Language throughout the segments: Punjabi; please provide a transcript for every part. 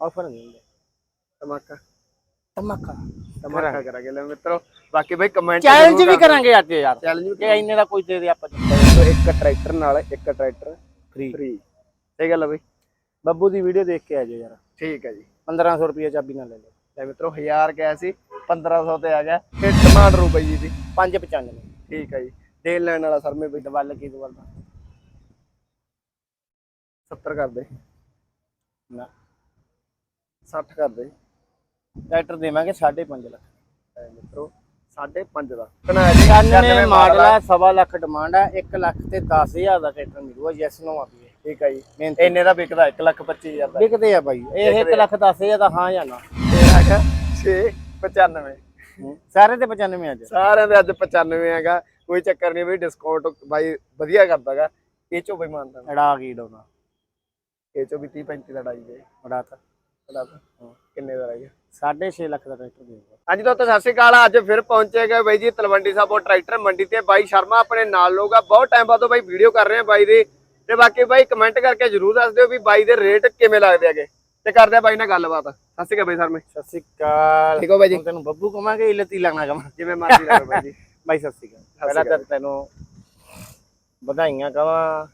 ਆਫਰ ਨਹੀਂ ਹੁੰਦੇ ਧਮਾਕਾ ਧਮਾਕਾ ਧਮਾਕਾ ਕਰਾਂਗੇ ਲੈ ਮਿੱਤਰੋ ਬਾਕੀ ਬਈ ਕਮੈਂਟ ਚੈਲੰਜ ਵੀ ਕਰਾਂਗੇ ਅੱਜ ਯਾਰ ਚੈਲੰਜ ਵੀ ਕਿ ਇੰਨੇ ਦਾ ਕੋਈ ਦੇ ਦੇ ਆਪਾਂ ਕਰਾਂਗੇ। ਇੱਕ ਟਰੈਕਟਰ ਨਾਲ ਇੱਕ ਟਰੈਕਟਰ ਫ੍ਰੀ ਫ੍ਰੀ ਸਹੀ ਗੱਲ ਆ ਬਈ ਬੱਬੂ ਦੀ ਵੀਡੀਓ ਦੇਖ ਕੇ ਆ ਜਾਓ ਯਾਰ ਠੀਕ ਹੈ ਜੀ 1500 ਰੁਪਏ ਚਾਬੀ ਨਾਲ ਲੈ ਲਓ ਲੈ ਮਿੱਤਰੋ 1000 ਗਿਆ ਸੀ 1500 ਤੇ ਆ ਗਿਆ ਫਿਰ ਡਿਮਾਂਡ ਰੂ ਬਈ ਜੀ ਦੀ 595 ਠੀਕ ਹੈ ਜੀ ਦੇਣ ਲੈਣ ਵਾਲਾ ਸਰਮੇ ਬਈ ਦਵਲ ਕੀ ਦਵਲ ਦਾ 70 ਕਰ ਦੇ ਨਾ 60 ਕਰ ਦੇ। ਟਰੈਕਟਰ ਦੇਵਾਂਗੇ 5.5 ਲੱਖ। ਲੈ ਮਿੱਤਰੋ 5.5 ਦਾ। ਜੀ? 99 ਮਾਡਲ ਹੈ ਸਵਾ ਲੱਖ ਡਿਮਾਂਡ ਹੈ 1 ਲੱਖ ਤੇ 10000 ਦਾ ਟਰੈਕਟਰ ਮਿਲੂਗਾ ਯੈਸ ਨੋ ਆਪੀ ਠੀਕ ਹੈ ਜੀ। ਇੰਨੇ ਦਾ ਵਿਕਦਾ 1 ਲੱਖ 25000 ਦਾ। ਵਿਕਦੇ ਆ ਬਾਈ। ਇਹ 1 ਲੱਖ 10000 ਦਾ ਹਾਂ ਜਾਂ ਨਾ। ਇਹ ਹੈਗਾ 695 ਸਾਰੇ ਤੇ 95 ਅੱਜ। ਸਾਰਿਆਂ ਦੇ ਅੱਜ 95 ਹੈਗਾ। ਕੋਈ ਚੱਕਰ ਨਹੀਂ ਬਈ ਡਿਸਕਾਊਂਟ ਬਾਈ ਵਧੀਆ ਕਰਦਾਗਾ ਇਹ ਚੋਂ ਬਈ ਮੰਨਦਾ। ਅੜਾ ਕੀ ਡੋਨਾ ਇਹ ਚੋਂ ਵੀ 30 35 ਦਾ ਡਾਈ ਦੇ। ਅੜਾ ਤਾਂ। ਕਿੰਨੇ ਦਾ ਰਹਿ ਗਿਆ? 6.5 ਲੱਖ ਦਾ ਟਰੈਕਟਰ ਦੇਊਗਾ ਹਾਂਜੀ ਦੋਸਤੋ ਸਤਿ ਸ਼੍ਰੀ ਅਕਾਲ। ਅੱਜ ਫਿਰ ਪਹੁੰਚੇ ਗਏ ਬਾਈ ਜੀ ਤਲਵੰਡੀ ਸਾਬੋ ਟਰੈਕਟਰ ਮੰਡੀ ਤੇ। ਬਾਈ ਸ਼ਰਮਾ ਆਪਣੇ ਨਾਲ ਲੋਗਾ ਬਹੁਤ ਟਾਈਮ ਬਾਅਦ ਬਾਈ ਵੀਡੀਓ ਕਰ ਰਹੇ ਆ ਬਾਈ ਦੀ। ਤੇ ਬਾਕੀ ਬਾਈ ਕਮੈਂਟ ਕਰਕੇ ਜਰੂਰ ਦੱਸ ਦਿਓ ਵੀ ਬਾਈ ਦੇ ਰੇਟ ਕਿਵੇਂ ਲੱਗਦੇ ਹੈਗੇ। ਤੇ ਕਰਦੇ ਆ ਬਾਈ ਨਾਲ ਗੱਲਬਾਤ। ਸਤਿ ਸ਼੍ਰੀ ਅਕਾਲ ਬਾਈ ਸ਼ਰਮੇ ਸਤਿ ਸ਼੍ਰੀ ਅਕਾਲ। ਠੀਕ ਹੋ ਬਾਈ ਜੀ? ਤੈਨੂੰ ਬੱਬੂ ਕਮਾਂਗੇ ਇਲਤੀ ਲੱਗਣਾ ਕਮਾ ਜਿਵੇਂ ਮਰਜ਼ੀ ਲੱਗੋ ਬਾਈ ਜੀ। ਬਾਈ ਸਤਿ ਸ਼੍ਰੀ ਅਕਾਲ। ਪਹਿਲਾਂ ਤਾਂ ਤੈਨੂੰ ਵਧਾਈਆਂ ਕਹਾਂ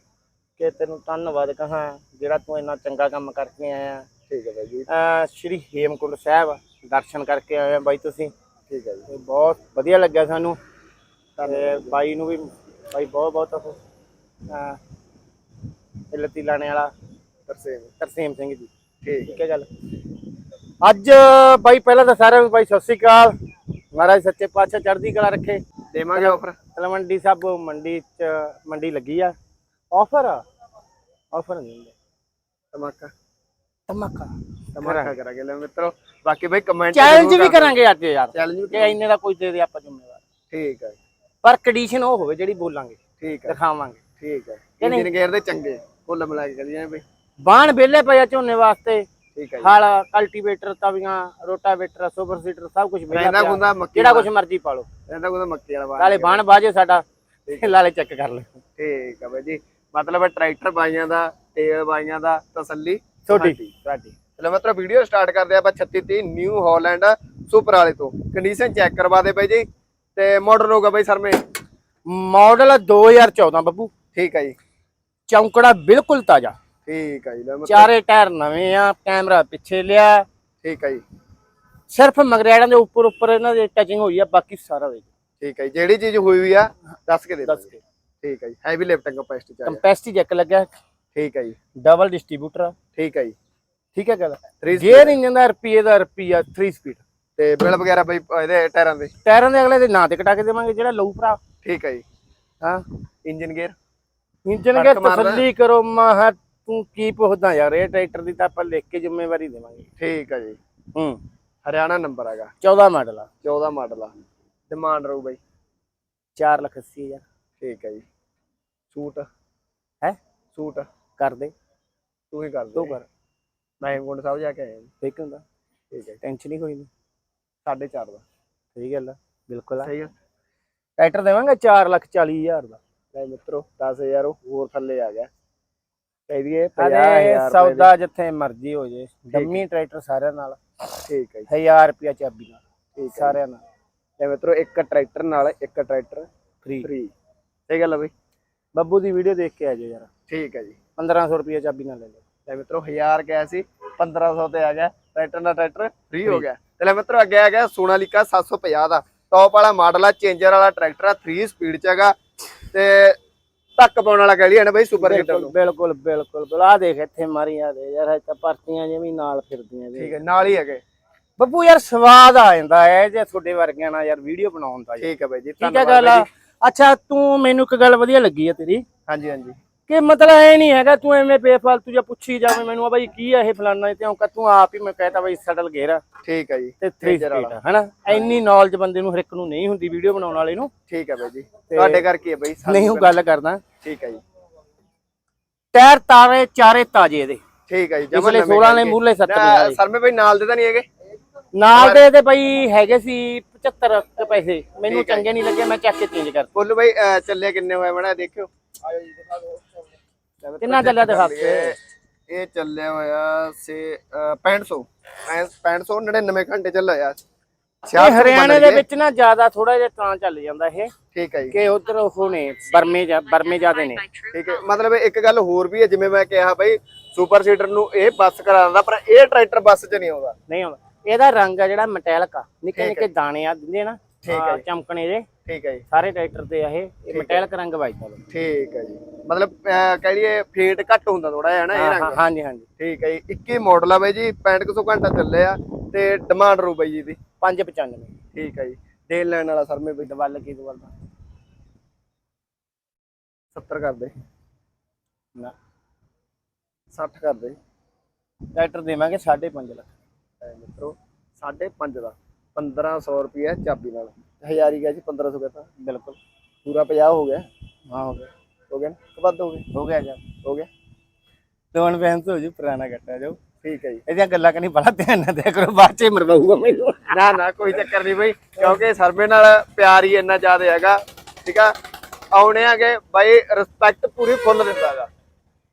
ਕਿ ਤੈਨੂੰ ਧੰਨਵਾਦ ਕਹਾਂ ਜਿਹੜਾ ਤੂੰ ਇੰਨਾ ਚੰਗਾ ਕੰਮ ਕਰਕੇ ਆਇਆ। ਠੀਕ ਹੈ ਬਾਈ ਜੀ। ਅਹ ਸ਼੍ਰੀ ਹੇਮਕੁੰਡ ਸਾਹਿਬ ਦਰਸ਼ਨ ਕਰਕੇ ਆਏ ਆ ਬਾਈ ਤੁਸੀਂ। ਠੀਕ ਹੈ ਜੀ। ਤੇ ਬਹੁਤ ਵਧੀਆ ਲੱਗਿਆ ਸਾਨੂੰ। ਤੇ ਬਾਈ ਨੂੰ ਵੀ ਬਾਈ ਬਹੁਤ ਬਹੁਤ ਉਹ, ਅਹ ਇਲਤੀ ਲਾਣੇ ਵਾਲਾ ਤਰਸੇਮ। ਤਰਸੇਮ ਸਿੰਘ ਜੀ। ਠੀਕ ਠੀਕ ਹੈ। ਗੱਲ। ਅੱਜ ਬਾਈ ਪਹਿਲਾਂ ਤਾਂ ਸਾਰਿਆਂ ਨੂੰ ਬਾਈ ਸਤਿ ਸ੍ਰੀ ਅਕਾਲ। ਮਹਾਰਾਜ ਸੱਚੇ ਪਾਤਸ਼ਾਹ ਚੜ੍ਹਦੀ ਕਲਾ ਰੱਖੇ। ਦੇਵਾਂਗੇ ਆਫਰ ਤਲਵੰਡੀ ਸਾਹਿਬ ਮੰਡੀ ਚ ਮੰਡੀ ਲੱਗੀ ਆ। ਆਫਰ ਆਫਰ ਨਹੀਂ ਹੁੰਦੇ। ਧਮਾਕਾ। ਧਮਾਕਾ। ਧਮਾਕਾ ਕਰਾਂਗੇ। ਲੈ ਮਿੱਤਰੋ ਬਾਕੀ ਬਈ ਕਮੈਂਟ ਚੈਲੰਜ ਵੀ ਕਰਾਂਗੇ ਅੱਜ ਯਾਰ। ਚੈਲੰਜ ਕਿ ਇੰਨੇ ਦਾ ਕੋਈ ਦੇ ਦੇ ਆਪਾਂ ਜ਼ਿੰਮੇਵਾਰ। ਠੀਕ ਹੈ ਪਰ ਕੰਡੀਸ਼ਨ ਉਹ ਹੋਵੇ ਜਿਹੜੀ ਬੋਲਾਂਗੇ। ਠੀਕ ਹੈ ਦਿਖਾਵਾਂਗੇ। ਠੀਕ ਹੈ ਇੰਜਨ ਗੇਅਰ ਦੇ ਚੰਗੇ। ਕੁੱਲ ਮਿਲਾ ਕੇ ਕਰੀਏ ਬਈ। ਬਾਣ ਵਿਹਲੇ ਪਏ ਆ ਝੋਨੇ ਵਾਸਤੇ। ਠੀਕ ਹੈ ਹਲ ਕਲਟੀਵੇਟਰ ਤਵੀਆਂ ਰੋਟਾਵੇਟਰ ਸੁਪਰ ਸੀਟਰ ਸਭ ਕੁਝ ਵਿਹਲਾ ਰਹਿੰਦਾ ਪਿਆ। ਗੁੰਦਾ ਮੱਕੀ ਜਿਹੜਾ ਕੁਝ ਮਰਜ਼ੀ ਪਾ ਲਓ। ਰਹਿੰਦਾ ਗੁੰਦਾ ਮੱਕੀ ਵਾਲਾ ਨਾਲੇ ਬਾਣ ਬਾਜੇ ਸਾਡਾ। ਲਾਲੇ ਚੈੱਕ ਕਰ ਲੈ ਠੀਕ ਹੈ ਬਾਈ ਜੀ। ਮਤਲਬ ਟਰੈਕਟਰ ਬਾਈਆਂ ਦਾ ਤੇਲ ਬਾਈਆਂ ਦਾ ਤਸੱਲੀ। ਤੁਹਾਡੀ। ਤੁਹਾਡੀ ਚਲੋ ਮਤਲਬ ਵੀਡੀਓ ਸਟਾਰਟ ਕਰਦੇ ਆਪਾਂ 3630 ਨਿਊ ਹਾਲੈਂਡ ਸੁਪਰ ਵਾਲੇ ਤੋਂ। ਕੰਡੀਸ਼ਨ ਚੈੱਕ ਕਰਵਾ ਦੇ ਬਾਈ ਜੀ। ਤੇ ਮਾਡਲ ਹੋਗਾ ਬਾਈ ਸਰਮੇ ਮਾਡਲ 2014 ਬੱਬੂ। ਠੀਕ ਹੈ ਜੀ। ਚੌਂਕੜਾ ਬਿਲਕੁਲ ਤਾਜ਼ਾ। ਠੀਕ ਹੈ ਜੀ ਲੈ ਚਾਰੇ ਟਾਇਰ ਨਵੇਂ ਆ ਕੈਮਰਾ ਪਿੱਛੇ ਲਿਆ। ਠੀਕ ਹੈ ਜੀ। ਸਿਰਫ ਮਗਰੈੜਾਂ ਦੇ ਉੱਪਰ ਉੱਪਰ ਇਹਨਾਂ ਦੇ ਟਚਿੰਗ ਹੋਈ ਆ ਬਾਕੀ ਸਾਰਾ ਵੇਚ ਠੀਕ ਹੈ ਜਿਹੜੀ ਚੀਜ਼ ਹੋਈ ਵੀ ਆ ਦੱਸ ਕੇ ਦੇ ਦੱਸ ਕੇ। ਠੀਕ ਹੈ ਜੀ ਹੈਵੀ ਲਿਫਟਿੰਗ ਕਪੈਸਿਟੀ ਚਾਹੀਦਾ ਕੰਪੈਸਿਟੀ ਜੈਕ ਲੱਗਿਆ। ਠੀਕ ਹੈ ਜੀ। ਡਬਲ ਡਿਸਟ੍ਰੀਬਿਊਟਰ ਠੀਕ ਹੈ ਜੀ। ਠੀਕ ਹੈ ਗੱਲ। 3 ਗੇਅਰ ਇੰਜਨ ਦਾ ਰੁਪਈਏ ਦਾ ਰੁਪਈਆ 3 ਸਪੀਡ ਤੇ ਬਿਲ ਵਗੈਰਾ ਬਈ ਇਹਦੇ ਟਾਇਰਾਂ ਦੇ? ਟਾਇਰਾਂ ਦੇ ਅਗਲੇ ਦੇ ਨਾਂ ਤੇ ਕਟਾ ਕੇ ਦੇਵਾਂਗੇ ਜਿਹੜਾ ਲਊ ਭਰਾ। ਠੀਕ ਹੈ ਜੀ। ਹਾਂ। ਇੰਜਨ ਗੇਅਰ ਇੰਜਨ ਕੇ ਤਸੱਲੀ ਕਰੋ ਮਾ ਤੂੰ ਕੀ ਪੁੱਛਦਾ ਯਾਰ ਇਹ ਟਰੈਕਟਰ ਦੀ ਤਾਂ ਆਪਾਂ ਲਿਖ ਕੇ ਜ਼ਿੰਮੇਵਾਰੀ ਦੇਵਾਂਗੇ। ਠੀਕ ਹੈ ਜੀ। ਹੂੰ। ਹਰਿਆਣਾ ਨੰਬਰ ਹੈਗਾ। 14 ਮਾਡਲ ਆ। 14 ਮਾਡਲ ਆ। ਡਿਮਾਂਡ ਰਹੂ ਬਾਈ। 4 ਲੱਖ 80 ਹਜ਼ਾਰ। ਠੀਕ ਹੈ ਜੀ। ਸੂਟ? ਹੈ? ਸੂਟ? ਕਰ ਦੇ ਤੂੰ ਹੀ ਕਰ ਦੇ। ਤੂੰ ਕਰ। ਮੈਂ ਹੇਮਕੁੰਡ ਸਾਹਿਬ ਜਾ ਕੇ ਆਇਆ ਜੀ। ਠੀਕ ਹੁੰਦਾ। ਠੀਕ ਹੈ। ਟੈਨਸ਼ਨ ਨਹੀਂ ਕੋਈ ਨਹੀਂ। 4.5 ਦਾ। ਸਹੀ ਗੱਲ ਆ। ਬਿਲਕੁਲ ਆ। ਸਹੀ ਹੈ ਟਰੈਕਟਰ ਦੇਵਾਂਗੇ 4 ਲੱਖ 40 ਹਜ਼ਾਰ ਦਾ। ਲੈ ਮਿੱਤਰੋ 10000 ਹੋਰ ਥੱਲੇ ਆ ਗਿਆ। ਕਹਦੀਏ ਅਰੇ 50000 ਸੌਦਾ ਜਿੱਥੇ ਮਰਜ਼ੀ ਹੋ ਜੇ। ਡੰਮੀ ਟਰੈਕਟਰ ਸਾਰਿਆਂ ਨਾਲ। ਠੀਕ ਹੈ ਜੀ। 1000 ਰੁਪਿਆ ਚਾਬੀ ਨਾਲ। ਠੀਕ ਹੈ ਸਾਰਿਆਂ ਨਾਲ। ਲੈ ਮਿੱਤਰੋ ਇੱਕ ਟਰੈਕਟਰ ਨਾਲ ਇੱਕ ਟਰੈਕਟਰ ਫ੍ਰੀ ਫ੍ਰੀ ਸਹੀ ਗੱਲ ਆ ਬਈ। ਬੱਬੂ ਦੀ ਵੀਡੀਓ ਦੇਖ ਕੇ ਆ ਜਾਓ ਯਾਰ ਠੀਕ ਹੈ ਜੀ। 1500 ਰੁਪਿਆ ਚਾਬੀ ਨਾਲ ਲੈ ਲਓ ਲੈ ਮਿੱਤਰੋ 1000 ਗਿਆ ਸੀ 1500 ਤੇ ਆ ਗਿਆ। ਟਰੈਕਟਰ ਦਾ ਟਰੈਕਟਰ ਫ੍ਰੀ ਹੋ ਗਿਆ। ਤੇ ਲੈ ਮਿੱਤਰੋ ਅੱਗੇ ਆ ਗਿਆ ਸੋਨਾਲੀਕਾ 750 ਦਾ। ਟੌਪ ਵਾਲਾ ਮਾਡਲ ਆ ਚੇਂਜਰ ਵਾਲਾ ਟਰੈਕਟਰ ਆ 3 ਸਪੀਡ ਚ ਹੈਗਾ। ਤੇ ਧੱਕ ਪਾਉਣ ਵਾਲਾ ਕਹਿ ਲਈ ਨਾ ਬਈ ਸੁਪਰ ਹਿੱਟਰ ਬਿਲਕੁਲ ਨੂੰ ਬਿਲਕੁਲ ਬਿਲਕੁਲ ਆ ਦੇਖ ਇੱਥੇ ਮਾਰੀਆਂ ਦੇ ਯਾਰ ਇਹ ਤਾਂ ਪਰਤੀਆਂ ਜਿਵੇਂ ਨਾਲ ਫਿਰਦੀਆਂ ਜੀ ਠੀਕ ਹੈ ਨਾਲ ਹੀ ਹੈਗੇ। ਬੱਬੂ ਯਾਰ ਸਵਾਦ ਆ ਜਾਂਦਾ ਹੈ ਜੇ ਤੁਹਾਡੇ ਵਰਗਿਆਂ ਨਾਲ ਯਾਰ ਵੀਡੀਓ ਬਣਾਉਣ ਦਾ। ਠੀਕ ਹੈ ਬਾਈ ਜੀ ਠੀਕ ਹੈ ਗੱਲ। ਅੱਛਾ ਤੂੰ ਮੈਨੂੰ ਇੱਕ ਗੱਲ ਵਧੀਆ ਲੱਗੀ ਆ ਤੇਰੀ। ਹਾਂਜੀ ਹਾਂਜੀ। ਕਿ ਮਤਲਬ ਐ ਨਹੀਂ ਹੈਗਾ ਤੂੰ ਐਵੇਂ ਬੇਫਾਲਤੂ ਜਿਹਾ ਪੁੱਛੀ ਜਾਵੇਂ ਮੈਨੂੰ ਆ ਬਾਈ ਕੀ ਆ ਇਹ ਫਲਾਨਾ ਤੇ ਕਿ ਤੂੰ ਆਪ ਹੀ ਮੈਂ ਕਹਤਾ ਬਾਈ ਸਟਲ ਗੇਰ ਠੀਕ ਹੈ ਜੀ ਤੇ 3 ਸਪੀਡ ਹਨਾ? ਇੰਨੀ ਨੌਲੇਜ ਬੰਦੇ ਨੂੰ ਹਰ ਇੱਕ ਨੂੰ ਨਹੀਂ ਹੁੰਦੀ ਵੀਡੀਓ ਬਣਾਉਣ ਵਾਲੇ ਨੂੰ। ਠੀਕ ਹੈ ਬਾਈ ਜੀ ਤੁਹਾਡੇ ਕਰਕੇ ਹੈ ਬਾਈ ਨਹੀਂ ਉਹ ਗੱਲ ਕਰਦਾ। ਠੀਕ ਹੈ ਜੀ। ਟਾਇਰ ਤਾਰੇ ਚਾਰੇ ਤਾਜੇ ਇਹਦੇ। ਠੀਕ ਹੈ ਜੀ ਪਿਛਲੇ 16 ਨੇ ਮੂਲੇ 7 ਨੇ ਸਰਮੇ ਬਾਈ ਨਾਲ ਦੇ ਤਾਂ ਨਹੀਂ ਹੈਗੇ। ਨਾਲ ਦੇ ਤੇ ਬਈ ਹੈਗੇ ਸੀ 75 ਕੁ ਪੈਸੇ। ਮੈਨੂੰ ਚੰਗੇ ਨਹੀਂ ਲੱਗੇ ਮੈਂ ਚੱਕ ਕੇ ਚੇਂਜ ਕਰ ਬੋਲੂ ਬਾਈ ਚੱਲੇ ਕਿੰਨੇ ਹੋਏ ਬਣਾ ਦੇਖਿਓ। ਕਿੰਨਾ ਚੱਲਿਆ ਦਿਖਾ ਕੇ ਇਹ ਚੱਲਿਆ ਹੋਇਆ ਸੇ ਅਹ 6500 6500 99 ਘੰਟੇ ਚੱਲਿਆ ਹੋਇਆ। ਇਹ ਹਰਿਆਣੇ ਦੇ ਵਿੱਚ ਨਾ ਜ਼ਿਆਦਾ ਥੋੜਾ ਜਿਹਾ ਤਾਂ ਚੱਲ ਜਾਂਦਾ ਇਹ ਠੀਕ ਹੈ ਜੀ। ਕਿ ਉਧਰ ਉਹ ਨੇ ਬਰਮੇ ਜਾ ਬਰਮੇ ਜਾਦੇ ਨੇ। ਠੀਕ ਹੈ ਮਤਲਬ ਇੱਕ ਗੱਲ ਹੋਰ ਵੀ ਹੈ ਜਿਵੇਂ ਮੈਂ ਕਿਹਾ ਬਈ ਸੁਪਰ ਸੀਡਰ ਨੂੰ ਇਹ ਬੱਸ ਕਰਾ ਦਿੰਦਾ ਪਰ ਇਹ ਟਰੈਕਟਰ ਬੱਸ 'ਚ ਨਹੀਂ ਆਉਂਦਾ। ਨਹੀਂ ਆਉਂਦਾ। ਇਹਦਾ ਰੰਗ ਆ ਜਿਹੜਾ ਮਟੈਲਕ ਆ। ਨਿੱਕੇ ਨਿੱਕੇ ਦਾਣੇ ਆ ਦਿੰਦੇ ਨਾ ਠੀਕ ਹੈ। ਚਮਕਣੇ ਜੇ ਠੀਕ ਹੈ ਜੀ। ਸਾਰੇ ਟਰੈਕਟਰ ਤੇ ਆ ਇਹ। ਇਹ ਮਟੈਲਕ ਰੰਗ ਵੱਜਦਾ ਵਾ। ਠੀਕ ਹੈ ਜੀ। ਮਤਲਬ ਕਹਿ ਲਈਏ ਫੇਟ ਘੱਟ ਹੁੰਦਾ ਥੋੜਾ ਜਿਹਾ ਨਾ ਇਹ ਰੰਗ? ਹਾਂਜੀ ਹਾਂਜੀ। ਠੀਕ ਹੈ ਜੀ। 21 ਮਾਡਲ ਆ ਬਾਈ ਜੀ 6500 ਘੰਟਾ ਚੱਲੇ ਆ ਤੇ ਡਿਮਾਂਡ ਰੂ ਬਾਈ ਜੀ ਦੀ 595 ਠੀਕ ਹੈ ਜੀ। ਦੇਣ ਲੈਣ ਵਾਲਾ ਸਰਮੇ ਬਈ ਦਵਲ ਕੀ ਦਵਲ ਦਾ 70 ਕਰ ਦੇ। ਨਾ। 60 ਕਰ ਦੇ। ਟਰੈਕਟਰ ਦੇਵਾਂਗੇ 5.5 ਲੱਖ। ਮਿੱਤਰੋ 5.5 ਦਾ 1500 ਰੁਪਏ ਚਾਬੀ ਨਾਲ। ਹਜ਼ਾਰ ਹੀ ਗਿਆ ਜੀ 1500 ਕਹਤਾ ਬਿਲਕੁਲ। ਪੂਰਾ 50 ਹੋ ਗਿਆ। ਹਾਂ ਹੋ ਗਿਆ। ਹੋ ਗਿਆ ਨਾ? ਕਿ ਵੱਧ ਹੋ ਗਏ? ਹੋ ਗਿਆ ਜੀ ਹੋ ਗਿਆ? ਦੋਨ ਬੈਂਸ ਹੋ ਜੂ ਪੁਰਾਣਾ ਕੱਟਾ ਜਾਓ। ਠੀਕ ਹੈ ਜੀ। ਇਹਦੀਆਂ ਗੱਲਾਂ ਕਨੀ ਬੜਾ ਧਿਆਨ ਨਾਲ ਦਿਆ ਕਰੋ ਬਾਅਦ ਚ ਹੀ ਮਰਵਾਊਗਾ ਮੈਨੂੰ ਨਾ ਨਾ ਕੋਈ ਚੱਕਰ ਨਹੀਂ ਬਈ ਕਿਉਂਕਿ ਸਰਵੇ ਨਾਲ ਪਿਆਰ ਹੀ ਇੰਨਾ ਜ਼ਿਆਦਾ ਹੈਗਾ ਠੀਕ ਆ? ਆਉਣੇ ਆਗੇ ਬਾਈ ਰਿਸਪੈਕਟ ਪੂਰੀ ਫੁੱਲ ਦਿੰਦਾ ਹੈਗਾ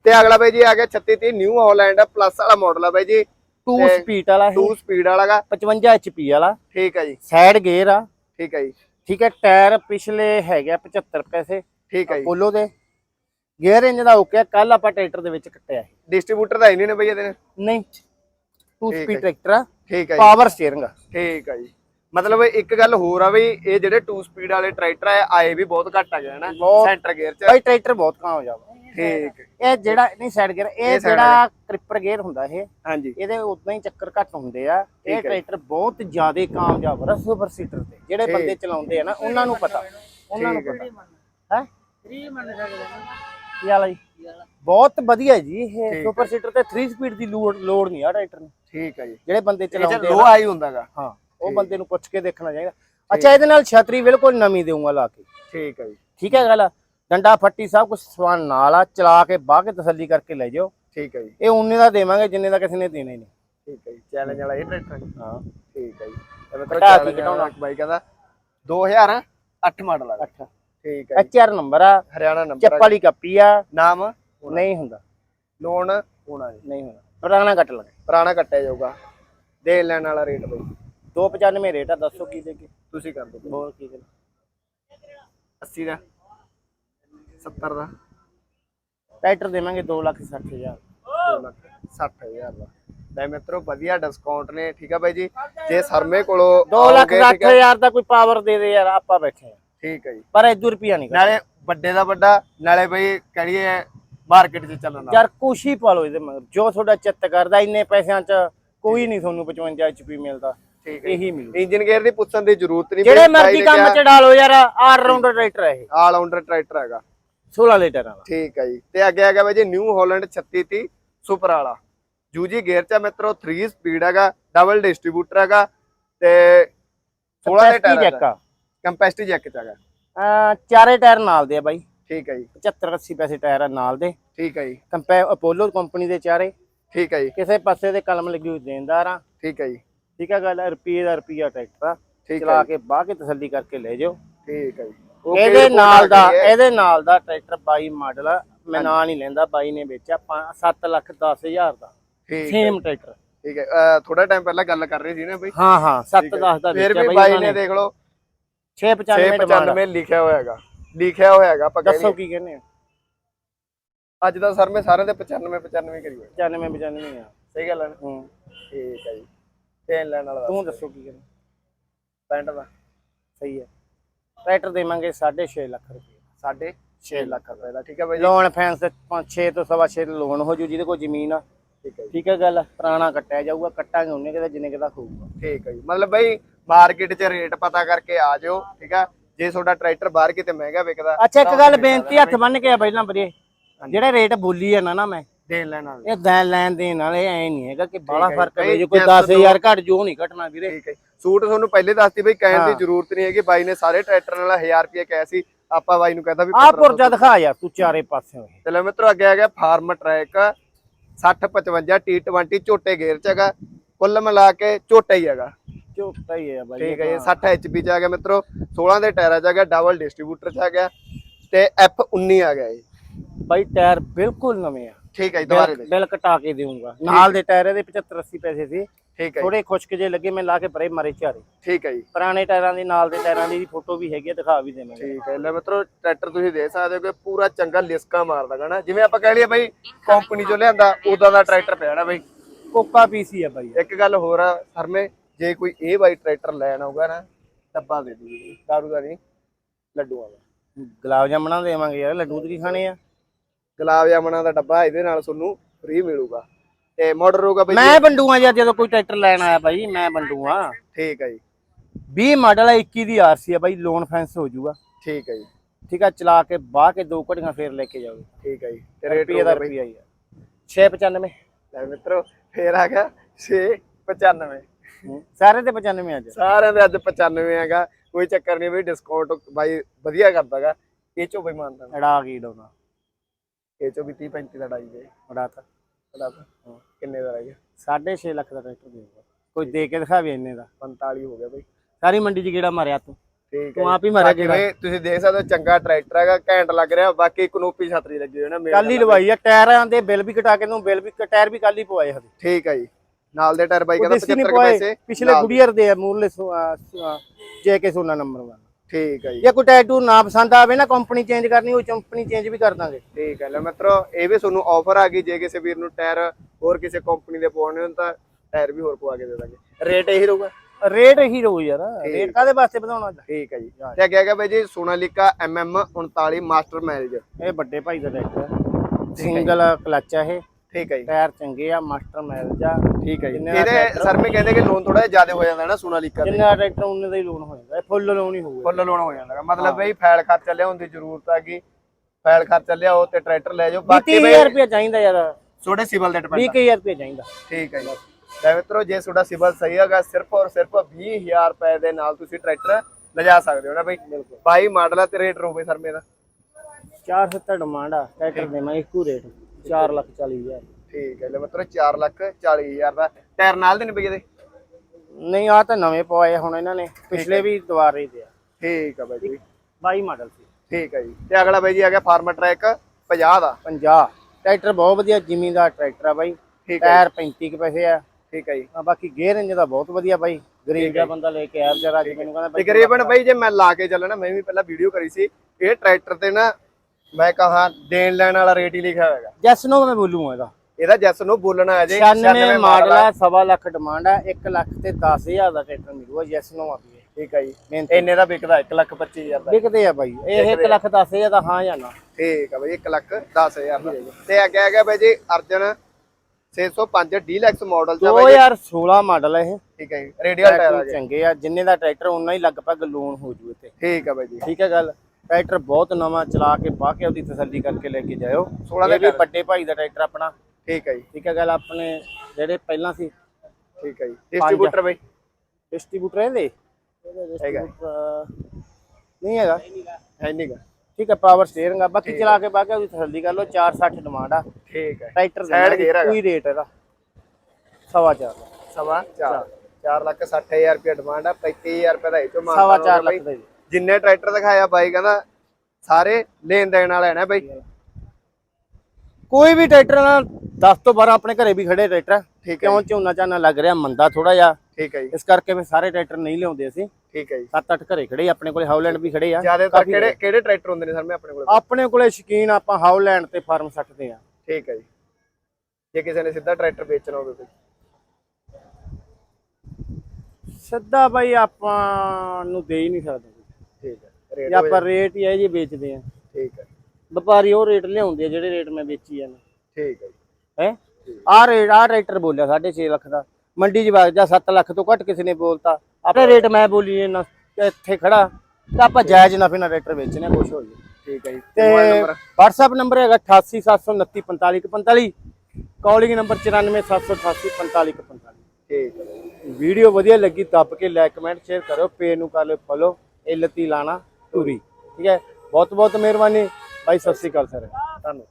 ਤੇ ਅਗਲਾ ਬਾਈ ਜੀ ਆ ਗਿਆ 3630 ਨਿਊ ਹਾਲੈਂਡ ਪਲੱਸ ਵਾਲਾ ਮਾਡਲ ਆ ਬਾਈ ਜੀ। 2 ਤੇ ਸਪੀਡ ਵਾਲਾ 2 ਹੈ ਸਪੀਡ ਵਾਲਾਗਾ। 55 HP ਵਾਲਾ। ਠੀਕ ਹੈ ਜੀ। ਸਾਈਡ ਗੇਅਰ ਆ। ਠੀਕ ਹੈ ਜੀ। ਠੀਕ ਹੈ ਟਾਇਰ ਪਿਛਲੇ ਹੈਗੇ ਆ 75 ਪੈਸੇ। ਠੀਕ ਹੈ ਜੀ। ਅਪੋਲੋ ਦੇ। ਗੇਅਰ ਇੰਜ ਦਾ ਓਕੇ ਕੱਲ ਆਪਾਂ ਟਰੈਕਟਰ ਦੇ ਵਿੱਚ ਕੱਟਿਆ ਸੀ ਡਿਸਟ੍ਰੀਬਿਊਟਰ ਦਾ ਹੀ ਨਹੀਂ ਨੇ ਬਈ ਇਹਦੇ ਨਹੀਂ 2 ਠੀਕ ਸਪੀਡ। ਟਰੈਕਟਰ ਆ। ਠੀਕ ਹੈ ਜੀ। ਪਾਵਰ ਸਟੀਅਰਿੰਗ ਆ। ਠੀਕ ਹੈ ਜੀ। ਮਤਲਬ ਇੱਕ ਗੱਲ ਹੋਰ ਆ ਬਈ ਇਹ ਜਿਹੜੇ 2 ਸਪੀਡ ਵਾਲੇ ਟਰੈਕਟਰ ਆ ਆਏ ਵੀ ਬਹੁਤ ਘੱਟ ਆ ਗਏ ਹਨਾ। ਸੈਂਟਰ ਗੇਅਰ ਚ। ਬਾਈ ਟਰੈਕਟਰ ਬਹੁਤ ਕਾਮਯਾਬ ਆ ਠੀਕ। ਇਹ ਜਿਹੜਾ ਨਹੀਂ ਸਾਈਡ ਗੇਅਰ ਇਹ ਜਿਹੜਾ ਕ੍ਰਿਪਰ ਗੇਅਰ ਹੁੰਦਾ ਇਹ ਹਾਂਜੀ। ਇਹਦੇ ਉਦਾਂ ਹੀ ਚੱਕਰ ਘੱਟ ਹੁੰਦੇ ਆ। ਠੀਕ ਹੈ। ਇਹ ਟਰੈਕਟਰ ਬਹੁਤ ਜ਼ਿਆਦਾ ਕਾਮਯਾਬ ਆ ਸੁਪਰ ਸੀਟਰ ਤੇ। ਜਿਹੜੇ ਠੀਕ। ਬੰਦੇ ਚਲਾਉਂਦੇ ਆ ਨਾ ਉਹਨਾਂ ਨੂੰ ਪਤਾ। ਉਹਨਾਂ ਨੂੰ ਠੀਕ ਹੈ। ਪਤਾ। ਹੈ? 3 ਮੰਨ ਸਕਦੇ ਕੀ ਹਾਲ ਆ ਜੀ? ਬਹੁਤ ਵਧੀਆ ਜੀ ਇਹ ਸੁਪਰ ਸੀਟਰ ਤੇ 3 ਸਪੀਡ ਦੀ ਲੋਡ ਲੋਡ ਨਹੀਂ ਆ ਟਰੈਕਟਰ ਨੂੰ। ਠੀਕ ਹੈ ਜੀ। ਜਿਹੜੇ ਬੰਦੇ ਚਲਾਉਂਦੇ ਆ ਲੋ ਆਈ ਹੁੰਦਾਗਾ। ਹਾਂ। ਉਹ ਬੰਦੇ ਨੂੰ ਪੁੱਛ ਕੇ ਦੇਖਣਾ ਚਾਹੀਦਾ। ਅੱਛਾ ਇਹਦੇ ਨਾਲ ਛਤਰੀ ਬਿਲਕੁਲ ਨਵੀਂ ਦੇਊਂਗਾ ਲਾ ਕੇ। ਠੀਕ ਹੈ ਜੀ। ਠੀਕ ਹੈ ਗੱਲ? ਡੰਡਾ ਫੱਟੀ ਸਭ ਕੁਝ ਸਵਾਨ ਨਾਲ ਆ ਚਲਾ ਕੇ ਬਾਹ ਕੇ ਤਸੱਲੀ ਕਰਕੇ ਲੈ ਜਾਓ ਠੀਕ ਹੈ ਜੀ। ਇਹ ਉਨੇ ਦਾ ਦੇਵਾਂਗੇ ਜਿੰਨੇ ਦਾ ਕਿਸੇ ਨੇ ਦੇਣਾ ਹੀ ਨਹੀਂ। ਠੀਕ ਹੈ ਜੀ। ਚੈਲੰਜ ਵਾਲਾ ਇਹ ਟਰੈਕਟਰ ਹੈ ਠੀਕ ਹੈ ਜੀ। ਮੈਂ ਘਟਾ ਕੇ ਘਟਾਉਣਾ। ਬਾਈ ਕਹਿੰਦਾ 2008 ਮਾਡਲ ਆ ਅੱਛਾ ਠੀਕ ਹੈ ਐਚਆਰ ਨੰਬਰ ਆ। ਹਰਿਆਣਾ ਨੰਬਰ ਚੱਪ ਵਾਲੀ ਕੱਪੀ ਆ। ਨਾਮ? ਨਹੀਂ ਹੁੰਦਾ। ਲੋਨ ਹੋਣਾ ਜੀ। ਨਹੀਂ ਹੁੰਦਾ। ਪੁਰਾਣਾ ਕੱਟ ਲਗਾ। ਪੁਰਾਣਾ ਕੱਟਿਆ ਜਾਊਗਾ ਦੇ ਲੈਣ ਵਾਲਾ ਰੇਟ ਬਈ। 295 ਰੇਟ ਆ ਦੱਸੋ ਕੀ ਦੇ ਕੇ। ਤੁਸੀਂ ਕਰ ਦਿਓ। ਹੋਰ ਕੀ ਕਰ 80 ਦਾ 70 ਦਾ। ਟਰੈਕਟਰ ਦੇਵਾਂਗੇ 2 ਲੱਖ 60 ਹਜ਼ਾਰ। 2 ਲੱਖ 60000 ਦਾ। ਲੈ ਮਿੱਤਰੋ ਵਧੀਆ ਡਿਸਕਾਊਂਟ ਨੇ ਠੀਕ ਆ ਬਾਈ ਜੀ? ਜੇ ਸਰਮੇ ਕੋਲੋਂ 2 ਲੱਖ ਆਓਗੇ, 60 ਠੀਕ ਆ? ਹਜ਼ਾਰ ਦਾ ਕੋਈ ਪਾਵਰ ਦੇ ਦੇ ਯਾਰ ਆਪਾਂ ਬੈਠੇ ਆ। ਠੀਕ ਹੈ ਜੀ। ਪਰ ਇਦੋਂ ਰੁਪਿਆ ਨਹੀਂ। ਨਾਲੇ ਵੱਡੇ ਦਾ ਵੱਡਾ ਨਾਲੇ ਬਈ ਕਹੜੀਏ ਮਾਰਕੀਟ 'ਚ ਚੱਲਣਾ ਯਾਰ ਹੀ ਪਾ ਲਓ ਇਹਦੇ ਮਗਰ। ਜੋ ਤੁਹਾਡਾ ਚਿੱਤ ਕਰਦਾ ਇੰਨੇ ਪੈਸਿਆਂ 'ਚ ਕੋਈ ਨਹੀਂ ਤੁਹਾਨੂੰ 55 ਐਚਪੀ ਮਿਲਦਾ। ਠੀਕ ਹੈ ਇਹੀ ਮਿਲੂ ਇੰਜਨ ਗੇਅਰ ਦੀ ਪੁੱਛਣ ਦੀ ਜ਼ਰੂਰਤ ਨਹੀਂ ਜਿਹੜੇ ਮਰਜ਼ੀ ਕੰਮ ਚ ਡਾਲੋ ਯਾਰ ਆਲ ਰਾਉਂਡਰ ਟਰੈਕਟਰ ਹੈ ਇਹ। ਆਲ ਰਾਉਂਡਰ ਟਰੈਕਟਰ ਹੈਗਾ। 16 ਲੀਟਰ ਵਾਲਾ। ਠੀਕ ਹੈ ਜੀ। ਤੇ ਅੱਗੇ ਹੈਗਾ ਬਾਈ ਜੀ ਨਿਊ ਹਾਲੈਂਡ 3630 ਸੁਪਰ ਵਾਲਾ। ਯੂਜੀ ਗੇਅਰ ਚ ਮਿੱਤਰੋ 3 ਸਪੀਡ ਹੈਗਾ ਡਬਲ ਡਿਸਟ੍ਰੀਬਿਊਟਰ ਹੈਗਾ ਤੇ 16 ਦੇ ਟਾਇਰ ਆ। ਕੰਪੈਸਿਟੀ ਜੈਕ ਚ ਹੈਗਾ। ਚਾਰੇ ਟਾਇਰ ਨਾਲ ਦੇ ਆ ਬਾਈ। ਠੀਕ ਹੈ ਜੀ। 75 80 ਪੈਸੇ ਟਾਇਰ ਆ ਨਾਲ ਦੇ। ਠੀਕ ਹੈ ਜੀ। ਕੰਪੈ ਅਪੋਲੋ ਕੰਪਨੀ ਦੇ ਚਾਰੇ। ਠੀਕ ਹੈ ਜੀ। ਕਿਸੇ ਪਾਸੇ ਦੇ ਕਲਮ ਲੱਗੀ ਹੋਈ ਦੇਣਦਾਰ ਆ। ਠੀਕ ਹੈ ਜੀ। ਠੀਕ ਆ ਗੱਲ ਰੁਪਏ ਦਾ ਰੁਪਿਆ ਟਰੈਕਟਰ ਆ। ਠੀਕ ਚਲਾ ਹੈ ਕੇ ਬਾਹ ਕੇ ਤਸੱਲੀ ਕਰਕੇ ਲੈ ਜਾਓ। ਠੀਕ ਹੈ ਜੀ। ਇਹਦੇ ਨਾਲ ਦਾ ਹੈ। ਇਹਦੇ ਨਾਲ ਦਾ ਟਰੈਕਟਰ 22 ਮਾਡਲ ਆ। ਮੈਂ ਨਾਂ ਨਹੀਂ ਲੈਂਦਾ ਬਾਈ ਨੇ ਵੇਚਿਆ 7 ਲੱਖ 10 ਹਜ਼ਾਰ ਦਾ। ਹੈ ਸੇਮ ਟਰੈਕਟਰ। ਠੀਕ ਹੈ ਥੋੜਾ ਟਾਈਮ ਪਹਿਲਾਂ ਗੱਲ ਕਰ ਰਹੇ ਸੀ ਨਾ ਬਈ? ਹਾਂ ਹਾਂ 7 10 ਦਾ ਵੇਚਿਆ ਬਾਈ ਬਾਈ ਨੇ ਦੇਖ ਲਓ। 695 ਡਿਮਾਂਡ 695 ਲਿਖਿਆ ਹੋਇਆ ਹੈਗਾ। ਲਿਖਿਆ ਹੋਇਆ ਹੈਗਾ ਆਪਾਂ ਦੱਸੋ ਕੀ ਕਹਿੰਦੇ ਆ? ਅੱਜ ਦਾ ਸਰ ਮੈਂ ਸਾਰਿਆਂ ਦੇ 95 95 ਕਰੀ ਹੋਇਆ। 95 95 ਆ। ਸਹੀ ਗੱਲ ਹੈ ਹੂੰ। ਠੀਕ ਹੈ ਜੀ। ਤੇਨ ਲੈਣ ਵਾਲਾ ਤੂੰ ਦੱਸੋ ਕੀ ਕਹਿੰਦੇ ਪੈਂਟ ਦਾ। ਸਹੀ ਹੈ। ਟਰੈਕਟਰ ਦੇਵਾਂਗੇ 6.5 ਲੱਖ ਰੁਪਏ। ਸਾਢੇ 6 ਲੱਖ ਰੁਪਏ ਦਾ ਠੀਕ ਹੈ ਬਾਈ ਜੀ? ਲੋਨ ਫੈਂਸ ਤੇ 6 ਤੋਂ ਸਵਾ 6 ਲੋਨ ਹੋ ਜੂ ਜਿਹਦੇ ਕੋਲ ਜ਼ਮੀਨ ਆ। ਠੀਕ ਹੈ ਠੀਕ ਹੈ ਗੱਲ? ਪੁਰਾਣਾ ਕੱਟਿਆ ਜਾਊਗਾ ਕੱਟਾਂਗੇ ਉਹਨੇ ਕਿਦਾ ਜਿੰਨੇ ਕਿਦਾ ਹੋਊਗਾ। ਠੀਕ ਹੈ ਜੀ। ਮਤਲਬ ਬਾਈ ਮਾਰਕੀਟ 'ਚ ਰੇਟ ਪਤਾ ਕਰਕੇ ਆ ਜਾਓ ਠੀਕ ਆ ਜੇ ਤੁਹਾਡਾ ਟਰੈਕਟਰ ਬਾਹਰ ਕਿਤੇ ਮਹਿੰਗਾ ਵਿਕਦਾ ਅੱਛਾ ਇੱਕ ਗੱਲ ਬੇਨਤੀ ਹੱਥ ਬੰਨ ਕੇ ਆ ਪਹਿਲਾਂ ਵੀਰੇ। ਜਿਹੜੇ ਰੇਟ ਬੋਲੀ ਆ ਨਾ ਨਾ ਮੈਂ ਦੇਣ ਲੈਣ ਇਹ ਦੈਨ ਲੈਣ ਦੇਣ ਵਾਲੇ ਐ ਨਹੀਂ ਹੈਗਾ ਕਿ ਬਾਹਲਾ ਹੈ। ਫ਼ਰਕ ਕਈ ਹੋਵੇ ਜੇ ਕੋਈ ਜੈਸ 10000 ਘੱਟ ਜੋ ਨਹੀਂ ਘਟਣਾ ਵੀਰੇ। ਠੀਕ ਹੈ ਜੀ। ਸੂਟ ਤੁਹਾਨੂੰ ਪਹਿਲੇ ਦੱਸਤੀ ਬਈ ਕਹਿਣ ਦੀ ਹਾਂ। ਜ਼ਰੂਰਤ ਨਹੀਂ ਹੈਗੀ। ਬਾਈ ਨੇ ਸਾਰੇ ਟਰੈਕਟਰ ਨਾਲ 1000 ਰੁਪਏ ਕਿਹਾ ਸੀ। ਆਪਾਂ ਬਾਈ ਨੂੰ ਕਹਿੰਦਾ ਵੀ ਆਹ 1500 ਪੁਰਜਾ ਦਿਖਾ ਯਾਰ ਤੂੰ ਚਾਰੇ ਪਾਸਿਓਂ ਇਹ। ਚਲੋ ਮਿੱਤਰੋ ਅੱਗੇ ਆ ਗਿਆ ਫਾਰਮ ਟਰੈਕ। 6055 T20 ਝੋਟੇ ਗੇਅਰ ਚ ਹੈਗਾ। ਕੁੱਲ ਮਿਲਾ ਕੇ ਝੋਟਾ ਹੀ ਹੈਗਾ। ਝੋਟਾ ਹੀ ਹੈ ਬਾਈ ਠੀਕ ਹੈ ਜੀ 60 HP ਚ ਆ ਗਿਆ ਮਿੱਤਰੋ। 16 ਦੇ ਟਾਇਰਾਂ ਚ ਆ ਗਿਆ ਡਬਲ ਡਿਸਟ੍ਰੀਬਿਊਟਰ ਚ ਆ ਗਿਆ। ਤੇ F19 ਆ ਗਿਆ ਬਾਈ ਟਾਇਰ ਬਿਲਕੁਲ ਨਵੇਂ ਆ। ਠੀਕ ਹੈ ਜੀ ਦੁਬਾਰੇ ਦੇ। ਬਿੱਲ ਕਟਾ ਕੇ ਦੇਊਂਗਾ। ਨਾਲ ਦੇ ਟਾਇਰ ਇਹਦੇ 75 80 ਪੈਸੇ ਸੀ। ਠੀਕ ਹੈ ਥੋੜੇ ਖੁਸ਼ਕ ਜੇ ਲੱਗੇ ਮੈਂ ਲਾ ਕੇ ਪਰੇ ਮਾਰੇ ਝਾਰੇ ਠੀਕ ਹੈ ਜੀ। ਪੁਰਾਣੇ ਟਾਇਰਾਂ ਦੀ ਨਾਲ ਦੇ ਟਾਇਰਾਂ ਦੀ ਫੋਟੋ ਵੀ ਹੈਗੀ ਆ ਦਿਖਾ ਵੀ ਦੇਵਾਂਗੇ। ਠੀਕ ਹੈ ਲੈ ਮਿੱਤਰੋ ਟਰੈਕਟਰ ਤੁਸੀਂ ਦੇਖ ਸਕਦੇ ਹੋ ਕਿ ਪੂਰਾ ਚੰਗਾ ਲਿਸਕਾ ਮਾਰਦਾ ਗਾ ਨਾ। ਜਿਵੇਂ ਆਪਾਂ ਕਹਿ ਲਈਏ ਬਾਈ ਕੰਪਨੀ ਚੋਂ ਲਿਆਂਦਾ ਉਦਾਂ ਦਾ ਟਰੈਕਟਰ ਪਿਆ ਨਾ ਬਾਈ। ਕੋਕਾ ਪੀਸੀ ਆ ਬਾਈ। ਇੱਕ ਗੱਲ ਹੋਰ ਆ ਹਰਮੇ ਜੇ ਕੋਈ ਇਹ ਬਾਈ ਟਰੈਕਟਰ ਲੈਣ ਆਊਗਾ ਨਾ ਡੱਬਾ ਦੇ ਦੂਗੀ ਦਾਰੂ ਦਾ ਨਹੀਂ ਲੱਡੂਆਂ ਦਾ। ਗੁਲਾਬ ਜਾਮਣਾ ਦੇਵਾਂਗੇ ਯਾਰ ਲੱਡੂ ਤੇ ਕੀ ਖਾਣੇ ਆ? ਗੁਲਾਬ ਜਾਮਣਾ ਦਾ ਡੱਬਾ ਇਹਦੇ ਨਾਲ ਤੁਹਾਨੂੰ ਫ੍ਰੀ ਮਿਲੂਗਾ। ਤੇ ਮਾਡਲ ਹੋਊਗਾ ਬਾਈ ਮੈਂ ਬੰਡੂਆ ਯਾਰ ਜਦੋਂ ਕੋਈ ਟਰੈਕਟਰ ਲੈਣ ਆਇਆ ਬਾਈ ਮੈਂ ਬੰਡੂਆ ਠੀਕ ਹੈ ਜੀ। 20 ਮਾਡਲ ਆ 21 ਦੀ ਆਰਸੀ ਆ ਬਾਈ ਲੋਨ ਫੈਂਸ ਹੋ ਜਾਊਗਾ। ਠੀਕ ਹੈ ਜੀ। ਠੀਕ ਆ ਚਲਾ ਕੇ ਬਾਹ ਕੇ ਦੋ ਘੜੀਆਂ ਫੇਰ ਲੈ ਕੇ ਜਾਓਗੇ ਠੀਕ ਹੈ ਜੀ। ਤੇ ਰੇਟ ਦਾ ਬਾਈ। ਰੁਪਈਆ ਹੀ ਆ। 695 ਲੈ ਮਿੱਤਰੋ ਫੇਰ ਆ ਗਿਆ 695 ਸਾਰੇ ਤੇ 95 ਅੱਜ। ਸਾਰਿਆਂ ਦੇ ਅੱਜ 95 ਹੈਗਾ ਕੋਈ ਚੱਕਰ ਨਹੀਂ ਬਈ ਡਿਸਕਾਊਂਟ ਬਾਈ ਵਧੀਆ ਕਰਦਾਗਾ ਇਹ ਚੋਂ ਬਈ ਮੰਨਦਾ ਅੜਾ ਕੀ ਡਾਉਣਾ ਇਹ ਚੋਂ ਵੀ 30 35 ਦਾ ਡਾਈ ਗਏ ਅੜਾਤਾ ਬੜਾ ਕਿੰਨੇ ਦਾ ਰਹਿ ਗਿਆ? 6.5 ਲੱਖ ਦਾ ਟਰੈਕਟਰ ਦੇਊਗਾ। ਕੋਈ ਦੇ ਕੇ ਦਿਖਾਵੇ ਇੰਨੇ ਦਾ। 45 ਹੋ ਗਿਆ ਬਈ। ਸਾਰੀ ਮੰਡੀ 'ਚ ਕਿਹੜਾ ਮਾਰਿਆ ਤੂੰ। ਠੀਕ ਤੂੰ ਹੈ ਆਪ ਹੀ ਮਾਰਿਆ ਬਾਕੀ ਕਿਹੜਾ ਤੁਸੀਂ ਦੇਖ ਸਕਦੇ ਹੋ ਚੰਗਾ ਟਰੈਕਟਰ ਹੈਗਾ ਘੈਂਟ ਲੱਗ ਰਿਹਾ। ਬਾਕੀ ਕਨੋਪੀ ਛਤਰੀ ਲੱਗੀ ਹੋਈ ਹੈ ਨਾ ਮੇਰੇ ਕੱਲ ਹੀ ਲਵਾਈ ਆ ਟਾਇਰਾਂ ਦੇ ਬਿੱਲ ਵੀ ਕਟਾ ਕੇ ਨੂੰ ਬਿੱਲ ਵੀ ਟਾਇਰ ਵੀ ਕੱਲ ਹੀ ਪਵਾਏ ਹਜੇ। ਠੀਕ ਹੈ ਜੀ। ਨਾਲ ਦੇ ਟਾਇਰ ਬਾਈ ਕਹਿੰਦਾ ਉਹਦੇ ਸੀ ਨਹੀਂ 75 ਪਵਾਏ ਪੈਸੇ। ਪਿਛਲੇ ਗੁੜੀਅਰ ਦੇ ਆ ਮੂਰਲੇ ਜੇ ਕੇ ਸੋਨਾ ਨੰਬਰ 1 ਠੀਕ ਹੈ ਜੀ। ਜੇ ਕੋਈ ਟੈਟੂ ਨਾ ਪਸੰਦ ਆਵੇ ਨਾ ਕੰਪਨੀ ਚੇਂਜ ਕਰਨੀ ਉਹ ਕੰਪਨੀ ਚੇਂਜ ਵੀ ਕਰ ਦਾਂਗੇ। ਠੀਕ ਹੈ ਲੈ ਮਿੱਤਰੋ ਇਹ ਵੀ ਤੁਹਾਨੂੰ ਆਫਰ ਆ ਗਈ ਜੇ ਕਿਸੇ ਵੀਰ ਨੂੰ ਟਾਇਰ ਹੋਰ ਕਿਸੇ ਕੰਪਨੀ ਦੇ ਪਵਾਉਣੇ ਹੋਣ ਤਾਂ ਟਾਇਰ ਵੀ ਹੋਰ ਪਵਾ ਕੇ ਦੇ ਦਾਂਗੇ। ਰੇਟ ਇਹੀ ਰਹੂਗਾ? ਰੇਟ ਹੀ ਰਹੂ ਯਾਰ। ਰੇਟ ਕਾਦੇ ਵਾਸਤੇ ਵਧਾਉਣਾ ਠੀਕ ਹੈ ਜੀ। ਤੇ ਅੱਗੇ ਹੈਗਾ ਬਾਈ ਜੀ ਸੋਨਾਲੀਕਾ MM 39 ਮਾਸਟਰ ਮੈਰਿਜ ਇਹ ਵੱਡੇ ਭਾਈ ਦਾ ਟਰੈਕਟਰ ਸਿੰਗਲ ਕਲਚ ਆ ਇਹ। ਠੀਕ ਹੈ ਜੀ। ਟਾਇਰ ਚੰਗੇ ਆ ਮਾਸਟਰ ਮੈਰਜ ਆ ਠੀਕ ਹੈ ਜੀ। ਇਹਦੇ ਸਰ ਮੈਂ ਕਹਿੰਦੇ ਕਿ ਲੋਨ ਥੋੜਾ ਜ਼ਿਆਦਾ ਹੋ ਜਾਂਦਾ ਨਾ ਸੋਨਾਲੀਕਾ ਦੇ ਜਿੰਨਾ ਟਰੈਕਟਰ ਉਹਨੇ ਦਾ ਹੀ ਲੋਨ ਹੋ ਜਾਂਦਾ ਫੁੱਲ ਲੋਨ ਹੀ ਹੋਊਗਾ। ਫੁੱਲ ਲੋਨ ਹੋ ਜਾਂਦਾ। ਮਤਲਬ ਬਈ ਫਾਈਲ ਖਰਚਾ ਲਿਆਉਣ ਦੀ ਜ਼ਰੂਰਤ ਆ ਗਈ ਫਾਈਲ ਖਰਚਾ ਲਿਆਓ ਤੇ ਟਰੈਕਟਰ ਲੈ ਜਾਓ। ਬਾਕੀ 30000 ਰੁਪਏ ਚਾਹੀਦਾ ਯਾਰ। ਛੋਟੇ ਸਿਵਲ ਦੇ ਡਿਪੈਂਡ 20000 ਰੁਪਏ ਚਾਹੀਦਾ। ਠੀਕ ਹੈ ਜੀ। ਲੈ ਮਿੱਤਰੋ ਜੇ ਤੁਹਾਡਾ ਸਿਵਲ ਸਹੀ ਹੈਗਾ ਸਿਰਫ ਔਰ ਸਿਰਫ 20000 ਰੁਪਏ ਦੇ ਨਾਲ ਤੁਸੀਂ ਟਰੈਕਟਰ ਲਿਜਾ ਸਕਦੇ ਹੋ ਨਾ ਬਈ। ਬਾਈ ਮਾਡਲ ਆ ਤੇ ਰੇਟ ਰੋਵੇ ਸਰ ਮੇਰਾ। 470 ਡਿਮਾਂਡ ਆ ਟਰੈਕਟਰ ਦੇ ਮੈਂ ਇੱਕੋ ਰੇਟ 4 ਲੱਖ 40000 ਠੀਕ ਹੈ ਲੈ ਮਿੱਤਰੋ 4 ਲੱਖ 40000 ਦਾ ਟਾਇਰ ਨਾਲ ਦੇ ਨੇ ਬਈ ਇਹਦੇ? ਨਹੀਂ ਆ ਤਾਂ ਨਵੇਂ ਪਵਾਏ ਹੁਣ ਇਹਨਾਂ ਨੇ ਪਿਛਲੇ ਵੀ ਦੁਆਰੇ ਦੇ ਆ। ਠੀਕ ਹੈ ਬਾਈ ਜੀ। 22 ਮਾਡਲ ਸੀ। ਠੀਕ ਹੈ ਜੀ। ਤੇ ਅਗਲਾ ਬਾਈ ਜੀ ਆ ਗਿਆ ਫਾਰਮਰ ਟਰੈਕ 50 ਦਾ। 50 ਟਰੈਕਟਰ ਬਹੁਤ ਵਧੀਆ ਜ਼ਿਮੀਂਦਾਰ ਟਰੈਕਟਰ ਆ ਬਾਈ। ਠੀਕ ਹੈ ਟਾਇਰ 35 ਕੁ ਪੈਸੇ ਆ। ਠੀਕ ਹੈ ਜੀ। ਆ ਬਾਕੀ ਗੇਅਰ ਇੰਜ ਦਾ ਬਹੁਤ ਵਧੀਆ ਬਾਈ। ਗਰੀਬ ਦਾ ਬੰਦਾ ਲੈ ਕੇ ਆਇਆ ਵਿਚਾਰਾ ਅੱਜ ਮੈਨੂੰ ਕਹਿੰਦਾ ਬਾਈ ਤਕਰੀਬਨ ਬਾਈ ਜੇ ਮੈਂ ਲਾ ਕੇ ਚੱਲਣਾ ਮੈਂ ਵੀ ਪਹਿਲਾਂ ਵੀਡੀਓ ਕਰੀ ਸੀ ਇਹ ਟਰੈਕਟਰ ਤੇ ਨਾ ਮੈਂ ਕਹਾ ਦੇਣ ਲੈਣ ਵਾਲਾ ਰੇਟ ਹੀ ਲਿਖਿਆ ਹੋਏਗਾ ਜੈਸ ਨੋ ਮੈਂ ਬੋਲੂਗਾ ਇਹਦਾ। ਇਹਦਾ ਜੈਸ ਨੂੰ ਬੋਲਣਾ ਹੈ ਜੀ। 96 ਮਾਡਲ ਆ। ਸਵਾ ਲੱਖ ਡਿਮਾਂਡ ਆ 1 ਲੱਖ ਤੇ 10000 ਦਾ ਟਰੈਕਟਰ ਮਿਲੂਗਾ ਜੈਸ ਨੋ ਆ ਵੀ। ਠੀਕ ਹੈ ਜੀ। ਇੰਨੇ ਦਾ ਵਿਕਦਾ 1 ਲੱਖ 25000 ਦਾ। ਵਿਕਦੇ ਆ ਬਾਈ। ਇਹ 1 ਲੱਖ 10000 ਦਾ ਹਾਂ ਜਾਂ ਨਾ। ਠੀਕ ਹੈ ਬਾਈ 1 ਲੱਖ 10000 ਦਾ। ਤੇ ਅੱਗੇ ਹੈਗਾ ਬਾਈ ਜੀ ਅਰਜਨ 605 ਡੀਲੈਕਸ ਮਾਡਲ ਦਾ ਬਾਈ 2016 ਮਾਡਲ ਹੈ ਇਹ। ਠੀਕ ਹੈ ਜੀ ਰੇਡੀਅਲ ਟਾਇਰ ਆ ਗਿਆ। ਚੰਗੇ ਆ ਜਿੰਨੇ ਦਾ ਟਰੈਕਟਰ ਉਨਾ ਹੀ ਲਗਭਗ ਲੋਨ ਹੋ ਜੂ ਇੱਥੇ। ਠੀਕ ਹੈ ਬਾਈ ਜੀ। ਠੀਕ ਹੈ ਗੱਲ। ਟਰੈਕਟਰ ਬਹੁਤ ਨਵਾਂ ਚਲਾ ਕੇ ਪਾ ਕੇ ਉਹਦੀ ਤਸੱਲੀ ਕਰਕੇ ਲੈ ਕੇ ਜਾਇਓ। 16 ਇਹ ਵੀ ਵੱਡੇ ਭਾਈ ਦਾ ਟਰੈਕਟਰ ਆਪਣਾ। ਠੀਕ ਹੈ ਜੀ। ਠੀਕ ਹੈ ਗੱਲ ਆਪਣੇ ਜਿਹੜੇ ਪਹਿਲਾਂ ਸੀ। ਠੀਕ ਹੈ ਜੀ। ਡਿਸਟ੍ਰੀਬਿਊਟਰ ਬਾਈ। ਡਿਸਟ੍ਰੀਬਿਊਟਰ ਇਹਦੇ? distributor, ਨਹੀਂ ਹੈਗਾ। ਹੈ ਨਹੀਂਗਾ। ਠੀਕ ਹੈ ਪਾਵਰ ਸਟੀਅਰਿੰਗ ਆ। ਬਾਕੀ ਚਲਾ ਕੇ ਪਾ ਕੇ ਉਹਦੀ ਤਸੱਲੀ ਕਰ ਲਓ। 460 ਡਿਮਾਂਡ ਆ। ਠੀਕ ਹੈ। ਟਰੈਕਟਰ Side gear ਹੈਗਾ। ਕੋਈ ਰੇਟ ਇਹਦਾ ਸਵਾ ਚਾਰ ਲੱਖ। ਸਵਾ 4 4 ਲੱਖ 60000 ਰੁਪਏ ਡਿਮਾਂਡ ਆ। 35000 ਰੁਪਏ ਦਾ ਇਹ ਚੋਂ ਸਵਾ ਮਾਨਤਾ ਚਾਰ ਲੱਖ ਦਾ ਜੀ ਜਿੰਨੇ ਟਰੈਕਟਰ ਦਿਖਾਇਆ ਬਾਈ ਕਹਿੰਦਾ ਸਾਰੇ ਲੈਣ ਦੇਣ ਵਾਲੇ ਨੇ ਬਾਈ। ਕੋਈ ਵੀ ਟਰੈਕਟਰ ਨਾਲ 10 ਤੋਂ 12 ਆਪਣੇ ਘਰੇ ਵੀ ਖੜੇ ਟਰੈਕਟਰ ਠੀਕ ਹੈ ਕਿਉਂ ਝੋਨਾ ਝਾਨਾ ਲੱਗ ਰਿਹਾ ਮੰਦਾ ਥੋੜਾ ਜਿਹਾ। ਠੀਕ ਹੈ ਜੀ। ਇਸ ਕਰਕੇ ਵੀ ਸਾਰੇ ਟਰੈਕਟਰ ਨਹੀਂ ਲਿਆਉਂਦੇ ਅਸੀਂ। ਠੀਕ ਹੈ ਜੀ। 7-8 ਘਰੇ ਖੜੇ ਆਪਣੇ ਕੋਲੇ ਹਾਊਲੈਂਡ ਵੀ ਖੜੇ ਆ। ਜਿਆਦਾਤਰ ਕਿਹੜੇ ਕਿਹੜੇ ਟਰੈਕਟਰ ਹੁੰਦੇ ਨੇ ਸਰ? ਮੈਂ ਆਪਣੇ ਕੋਲ ਆਪਣੇ ਕੋਲੇ ਸ਼ਕੀਨ ਆਪਾਂ ਹਾਊਲੈਂਡ ਤੇ ਫਾਰਮ 60 ਦੇ ਆ। ਠੀਕ ਹੈ ਜੀ। ਜੇ ਕਿਸੇ ਨੇ ਸਿੱਧਾ ਟਰੈਕਟਰ ਵੇਚਣਾ ਹੋਵੇ ਕੋਈ। ਸਿੱਧਾ ਬਾਈ ਆਪਾਂ ਨੂੰ ਦੇ ਹੀ ਨਹੀਂ ਸਕਦੇ। ਹੈ ਰੇਟ ਜੇ ਆਪਾਂ ਰੇਟ ਹੀ ਇਹ ਜੀ ਵੇਚਦੇ ਆ ਠੀਕ ਹੈ। ਵਪਾਰੀ ਉਹ ਰੇਟ ਲਿਆਉਂਦੇ ਆ ਜਿਹੜੇ ਰੇਟ ਮੈਂ ਵੇਚੀ ਜਾਂਦਾ। ਠੀਕ ਹੈ ਜੀ। ਹੈ? ਆਹ ਰੇਟ ਆਹ ਟਰੈਕਟਰ ਬੋਲਿਆ 6.5 ਲੱਖ ਦਾ। ਮੰਡੀ 'ਚ ਵਗ ਜਾ 7 ਲੱਖ ਤੋਂ ਘੱਟ ਕਿਸੇ ਨੇ ਬੋਲਤਾ। ਆਪਣੇ ਰੇਟ ਮੈਂ ਬੋਲੀ ਨਾ ਇੱਥੇ ਖੜਾ। ਤਾਂ ਆਪਾਂ ਜਾਇਜ਼ ਨਫੇ ਨਾਲ ਟਰੈਕਟਰ ਵੇਚਣੇ ਆ, ਖੁਸ਼ ਹੋ ਜੀ। ਠੀਕ ਹੈ ਜੀ। ਤੇ ਮੋਬਾਈਲ ਨੰਬਰ? WhatsApp ਨੰਬਰ ਹੈਗਾ 8879455145 ਕਾਲਿੰਗ ਨੰਬਰ 9478844545 ਠੀਕ ਹੈ। ਵੀਡੀਓ ਵਧੀਆ ਲੱਗੀ ਦੱਬ ਕੇ ਲਾਈਕ ਕਮੈਂਟ ਸ਼ੇਅਰ ਕਰੋ ਪੇਜ ਨੂੰ ਕਰ ਲਿਓ ਫੋਲੋ ਇਹ ਲੱਤੀ ਲਾਣਾ। ਧੂਰੀ ਠੀਕ ਹੈ? ਬਹੁਤ ਬਹੁਤ ਮਿਹਰਬਾਨੀ। ਭਾਈ ਸਤਿ ਸ਼੍ਰੀ ਅਕਾਲ ਸਰ। ਧੰਨਵਾਦ।